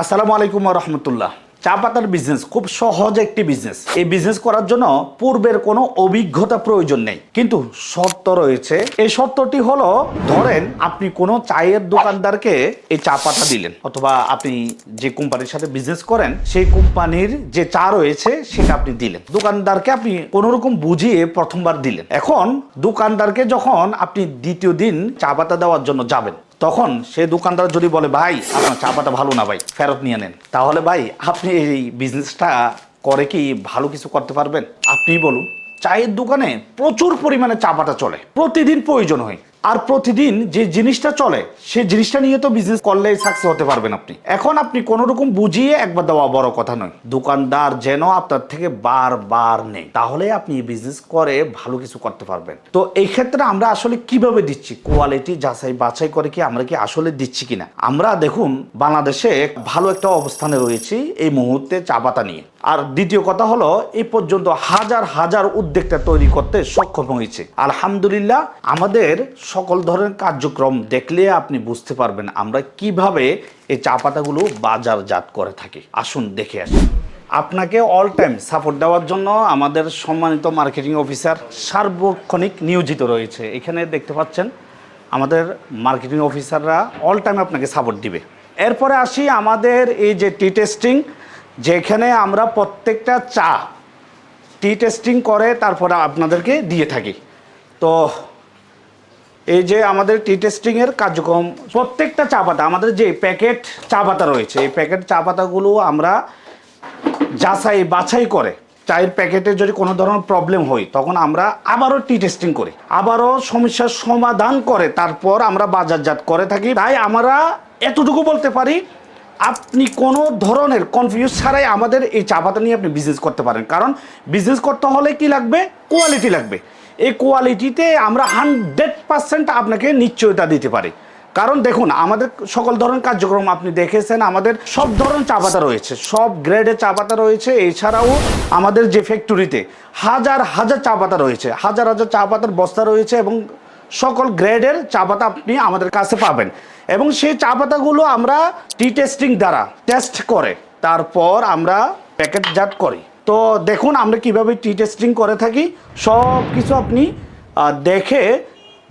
আসসালামু আলাইকুম রহমতুল্লাহ। চা পাতার বিজনেস খুব সহজ একটি বিজনেস এই বিজনেস করার জন্য পূর্বের কোনো অভিজ্ঞতা প্রয়োজন নেই। কিন্তু শর্ত রয়েছে। এই শর্তটি হলো, ধরেন আপনি কোনো চায়ের দোকানদারকে এই চা পাতা দিলেন, অথবা আপনি যে কোম্পানির সাথে বিজনেস করেন, সেই কোম্পানির যে চা রয়েছে, সেটা আপনি দিলেন। দোকানদারকে আপনি কোনো রকম বুঝিয়ে প্রথমবার দিলেন। এখন দোকানদারকে যখন আপনি দ্বিতীয় দিন চা পাতা দেওয়ার জন্য যাবেন তখন সে দোকানদার যদি বলে, ভাই, আপনার চা পাতা ভালো না ভাই, ফেরত নিয়ে নেন। তাহলে ভাই, আপনি এই বিজনেসটা করে কি ভালো কিছু করতে পারবেন? আপনি বলুন, চায়ের দোকানে প্রচুর পরিমাণে চা পাতা চলে, প্রতিদিন প্রয়োজন হয়। আর প্রতিদিন যে জিনিসটা চলে, সে জিনিসটা নিয়ে তো বিজনেস করলে সাকসেস হতে পারবেন আপনি। এখন আপনি কোনো রকম বুঝিয়ে একবার দেওয়া বড় কথা নয়। দোকানদার যেন আপনার থেকে বারবার নেই তাহলে আপনি বিজনেস করে ভালো কিছু করতে পারবেন। তো এই ক্ষেত্রে আমরা আসলে কীভাবে দিচ্ছি? কোয়ালিটি যাচাই বাছাই করে কি আমরা কি আসলে দিচ্ছি কিনা? আমরা দেখুন, বাংলাদেশে ভালো একটা অবস্থানে রয়েছি এই মুহূর্তে চা পাতা নিয়ে। আর দ্বিতীয় কথা হলো এই পর্যন্ত হাজার হাজার উদ্যোক্তা তৈরি করতে সক্ষম হয়েছে। আলহামদুলিল্লাহ, আমাদের সকল ধরনের কার্যক্রম দেখলে আপনি বুঝতে পারবেন আমরা কীভাবে এই চা পাতাগুলো বাজারজাত করে থাকি। আসুন, দেখে আসুন আপনাকে অল টাইম সাপোর্ট দেওয়ার জন্য আমাদের সম্মানিত মার্কেটিং অফিসার সার্বক্ষণিক নিয়োজিত রয়েছে। এখানে দেখতে পাচ্ছেন, আমাদের মার্কেটিং অফিসাররা অল টাইম আপনাকে সাপোর্ট দিবে। এরপরে আসি আমাদের এই যে টি টেস্টিং যেখানে আমরা প্রত্যেকটা চা টি টেস্টিং করে তারপরে আপনাদেরকে দিয়ে থাকি। তো এই যে আমাদের টি টেস্টিংয়ের কার্যক্রম, প্রত্যেকটা চা পাতা, আমাদের যে প্যাকেট চা পাতা রয়েছে, এই প্যাকেট চা পাতাগুলো আমরা যাচাই বাছাই করে, চায়ের প্যাকেটে যদি কোনো ধরনের প্রবলেম হয়, তখন আমরা আবারও টি টেস্টিং করি। আবারও সমস্যার সমাধান করে, তারপর আমরা বাজারজাত করে থাকি। তাই আমরা এতটুকু বলতে পারি আপনি কোনো ধরনের কনফিউজ ছাড়াই আমাদের এই চা পাতা নিয়ে আপনি বিজনেস করতে পারেন। কারণ বিজনেস করতে হলে কি লাগবে? কোয়ালিটি লাগবে। এই কোয়ালিটিতে আমরা হান্ড্রেড পার্সেন্ট আপনাকে নিশ্চয়তা দিতে পারি। কারণ দেখুন, আমাদের সকল ধরনের কার্যক্রম আপনি দেখেছেন, আমাদের সব ধরনের চা পাতা রয়েছে। সব গ্রেডের চা পাতা রয়েছে। এছাড়াও আমাদের যে ফ্যাক্টরিতে হাজার হাজার চা পাতা রয়েছে। হাজার হাজার চা পাতার বস্তা রয়েছে এবং সকল গ্রেডের চা পাতা আপনি আমাদের কাছে পাবেন। এবং সেই চা পাতাগুলো আমরা টি টেস্টিং দ্বারা টেস্ট করে, তারপর আমরা প্যাকেটজাত করি। তো দেখুন আমরা কীভাবে টি টেস্টিং করে থাকি। সব কিছু আপনি দেখে,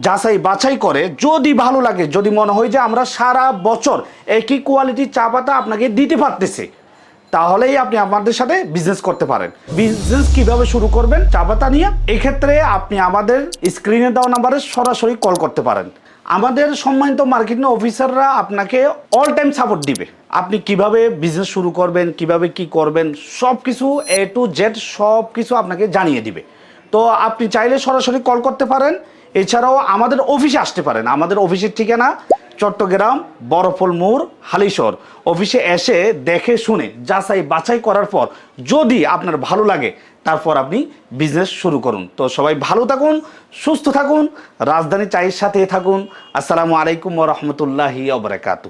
যাচাই বাছাই করে, যদি ভালো লাগে, যদি মনে হয় যে আমরা সারা বছর একই কোয়ালিটির চা পাতা আপনাকে দিতে পারতেছি তাহলেই আপনি আমাদের সাথে বিজনেস করতে পারেন। বিজনেস কীভাবে শুরু করবেন চা পাতা নিয়ে এক্ষেত্রে আপনি আমাদের স্ক্রিনে দেওয়া নাম্বারে সরাসরি কল করতে পারেন। আমাদের সম্মানিত মার্কেটিং অফিসাররা আপনাকে অল টাইম সাপোর্ট দিবে। আপনি কীভাবে বিজনেস শুরু করবেন, কীভাবে কি করবেন সব কিছু এ টু জেড সব কিছু আপনাকে জানিয়ে দিবে। তো আপনি চাইলে সরাসরি কল করতে পারেন। এছাড়াও আমাদের অফিসে আসতে পারেন। আমাদের অফিসের ঠিকানা চট্টগ্রাম বরফল মোড়, হালিশহর। অফিসে এসে দেখে শুনে, যাচাই বাছাই করার পর যদি আপনার ভালো লাগে, তারপর আপনি বিজনেস শুরু করুন। তো সবাই ভালো থাকুন, সুস্থ থাকুন, রাজধানী চায়ের সাথে থাকুন। আসসালামু আলাইকুম রহমতুল্লাহি অবরাকাতু